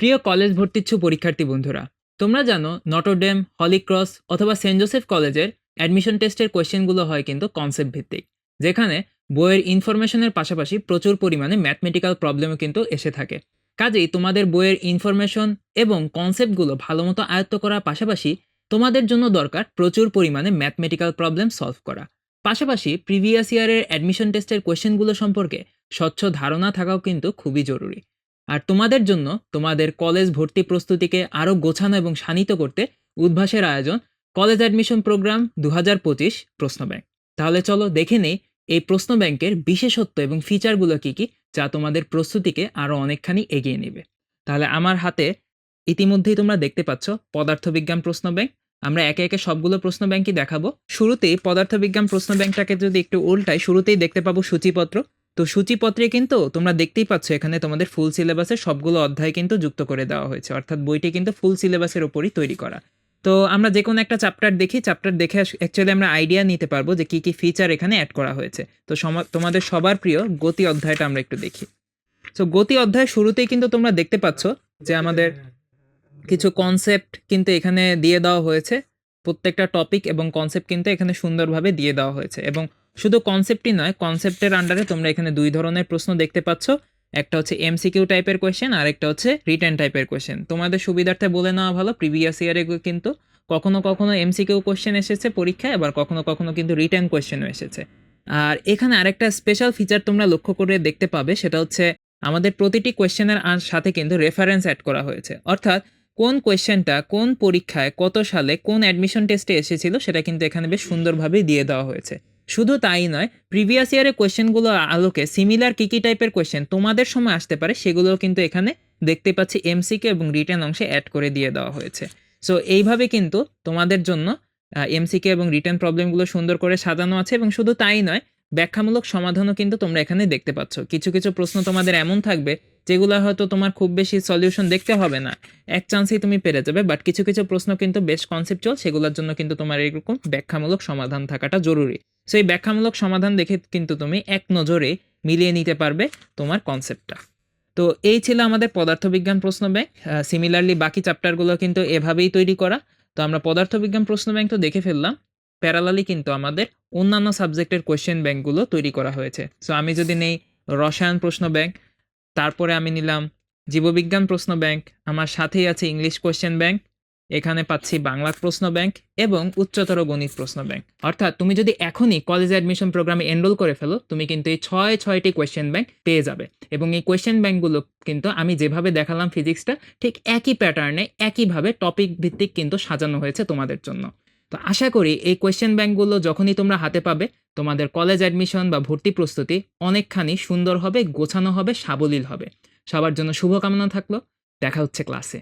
প্রিয় কলেজ ভর্তিচ্ছু পরীক্ষার্থী বন্ধুরা, তোমরা জানো নটরডেম হলিক্রস অথবা সেন্ট জোসেফ কলেজের অ্যাডমিশন টেস্টের কোয়েশ্চেনগুলো হয় কিন্তু কনসেপ্ট ভিত্তিক, যেখানে বইয়ের ইনফরমেশনের পাশাপাশি প্রচুর পরিমাণে ম্যাথমেটিক্যাল প্রবলেমও কিন্তু এসে থাকে। কাজেই তোমাদের বইয়ের ইনফরমেশন এবং কনসেপ্টগুলো ভালোমতো আয়ত্ত করার পাশাপাশি তোমাদের জন্য দরকার প্রচুর পরিমাণে ম্যাথমেটিক্যাল প্রবলেম সলভ করা। পাশাপাশি প্রিভিয়াস ইয়ারের অ্যাডমিশন টেস্টের কোয়েশ্চেনগুলো সম্পর্কে স্বচ্ছ ধারণা থাকাও কিন্তু খুবই জরুরি। আর তোমাদের জন্য তোমাদের কলেজ ভর্তি প্রস্তুতিকে আরও গোছানো এবং শানিত করতে উদ্ভাসের আয়োজন কলেজ অ্যাডমিশন প্রোগ্রাম দু হাজার পঁচিশ প্রশ্ন ব্যাংক। তাহলে চলো দেখে নেই এই প্রশ্ন ব্যাংকের বিশেষত্ব এবং ফিচারগুলো কি কি, যা তোমাদের প্রস্তুতিকে আরও অনেকখানি এগিয়ে নেবে। তাহলে আমার হাতে ইতিমধ্যেই তোমরা দেখতে পাচ্ছ পদার্থবিজ্ঞান প্রশ্ন ব্যাংক। আমরা একে একে সবগুলো প্রশ্ন ব্যাংকই দেখাবো। শুরুতেই পদার্থবিজ্ঞান প্রশ্ন ব্যাংকটাকে যদি একটু উল্টাই, শুরুতেই দেখতে পাবো সূচিপত্র। তো সূচিপত্রে কিন্তু তোমরা দেখতেই পাচ্ছ, এখানে তোমাদের ফুল সিলেবাসের সবগুলো অধ্যায় কিন্তু যুক্ত করে দেওয়া হয়েছে। অর্থাৎ বইটি কিন্তু ফুল সিলেবাসের ওপরই তৈরি করা। তো আমরা যে কোনো একটা চ্যাপ্টার দেখি চ্যাপ্টার দেখে অ্যাকচুয়ালি আমরা আইডিয়া নিতে পারব যে কী কী ফিচার এখানে অ্যাড করা হয়েছে। তো তোমাদের সবার প্রিয় গতি অধ্যায়টা আমরা একটু দেখি। তো গতি অধ্যায় শুরুতেই কিন্তু তোমরা দেখতে পাচ্ছ যে আমাদের কিছু কনসেপ্ট কিন্তু এখানে দিয়ে দেওয়া হয়েছে। প্রত্যেকটা টপিক এবং কনসেপ্ট কিন্তু এখানে সুন্দরভাবে দিয়ে দেওয়া হয়েছে এবং শুধু কনসেপ্টই নয় কনসেপ্টের আন্ডারে তোমরা এখানে দুই ধরনের প্রশ্ন দেখতে পাচ্ছ। একটা হচ্ছে এমসিকিউ টাইপের কোয়েশ্চেন আর একটা হচ্ছে রিটার্ন টাইপের কোয়েশ্চেন তোমাদের সুবিধার্থে বলে নেওয়া ভালো প্রিভিয়াস ইয়ারে কিন্তু কখনো কখনো এমসিকিউ কোয়েশ্চেন এসেছে পরীক্ষায়, আবার কখনো কখনো কিন্তু রিটার্ন কোয়েশ্চেনও এসেছে। আর এখানে আরেকটা স্পেশাল ফিচার তোমরা লক্ষ্য করে দেখতে পাবে, সেটা হচ্ছে আমাদের প্রতিটি কোয়েশ্চেনের সাথে কিন্তু রেফারেন্স অ্যাড করা হয়েছে। অর্থাৎ কোন কোয়েশ্চেনটা কোন পরীক্ষায় কত সালে কোন অ্যাডমিশন টেস্টে এসেছিল, সেটা কিন্তু এখানে বেশ সুন্দরভাবে দিয়ে দেওয়া হয়েছে। শুধু তাই নয় প্রিভিয়াস ইয়ারের কোয়েশ্চেনগুলো আলোকে সিমিলার কী কী টাইপের কোয়েশ্চেন তোমাদের সময় আসতে পারে, সেগুলোও কিন্তু এখানে দেখতে পাচ্ছি এমসিকে এবং রিটার্ন অংশে অ্যাড করে দিয়ে দেওয়া হয়েছে। সো এইভাবে কিন্তু তোমাদের জন্য এমসিকে এবং রিটার্ন প্রবলেমগুলো সুন্দর করে সাজানো আছে এবং শুধু তাই নয়, ব্যাখ্যামূলক সমাধানও কিন্তু তোমরা এখানে দেখতে পাচ্ছ। কিছু কিছু প্রশ্ন তোমাদের এমন থাকবে যেগুলো হয়তো তোমার খুব বেশি সলিউশন দেখতে হবে না। এক চান্সেই তুমি পেরে যাবে বাট কিছু কিছু প্রশ্ন কিন্তু বেশ কনসেপচুয়াল সেগুলোর জন্য কিন্তু তোমার এরকম ব্যাখ্যামূলক সমাধান থাকাটা জরুরি। সো এই ব্যাখ্যামূলক সমাধান দেখে কিন্তু তুমি এক নজরে মিলিয়ে নিতে পারবে তোমার কনসেপ্টটা তো এই ছিল আমাদের পদার্থবিজ্ঞান প্রশ্ন ব্যাংক সিমিলারলি বাকি চ্যাপ্টারগুলো কিন্তু এভাবেই তৈরি করা। তো আমরা পদার্থবিজ্ঞান প্রশ্ন ব্যাংক তো দেখে ফেললাম। প্যারালালি কিন্তু আমাদের অন্যান্য সাবজেক্টের কোয়েশ্চেন ব্যাংকগুলো তৈরি করা হয়েছে। সো আমি যদি নেই রসায়ন প্রশ্ন ব্যাংক তারপরে আমি নিলাম, জীববিজ্ঞান প্রশ্ন ব্যাংক, আমার সাথেই আছে ইংলিশ কোয়েশ্চেন ব্যাংক, এখানে পাচ্ছি বাংলা প্রশ্ন ব্যাংক এবং উচ্চতর গণিত প্রশ্ন ব্যাংক। অর্থাৎ তুমি যদি এখনই কলেজ অ্যাডমিশন প্রোগ্রামে এনরোল করে ফেলো, তুমি কিন্তু এই ছয়, ছয়টি কোয়েশ্চেন ব্যাংক পেয়ে যাবে এবং এই কোয়েশ্চেন ব্যাংকগুলো কিন্তু আমি যেভাবে দেখালাম ফিজিক্সটা ঠিক একই প্যাটার্নে একইভাবে টপিক ভিত্তিক কিন্তু সাজানো হয়েছে তোমাদের জন্য। তো আশা করি এই কোয়েশ্চেন ব্যাংকগুলো যখনই তোমরা হাতে পাবে, তোমাদের কলেজ অ্যাডমিশন বা ভর্তি প্রস্তুতি অনেকখানি সুন্দর হবে, গোছানো হবে, সাবলীল হবে। সবার জন্য শুভকামনা থাকল। দেখা হচ্ছে ক্লাসে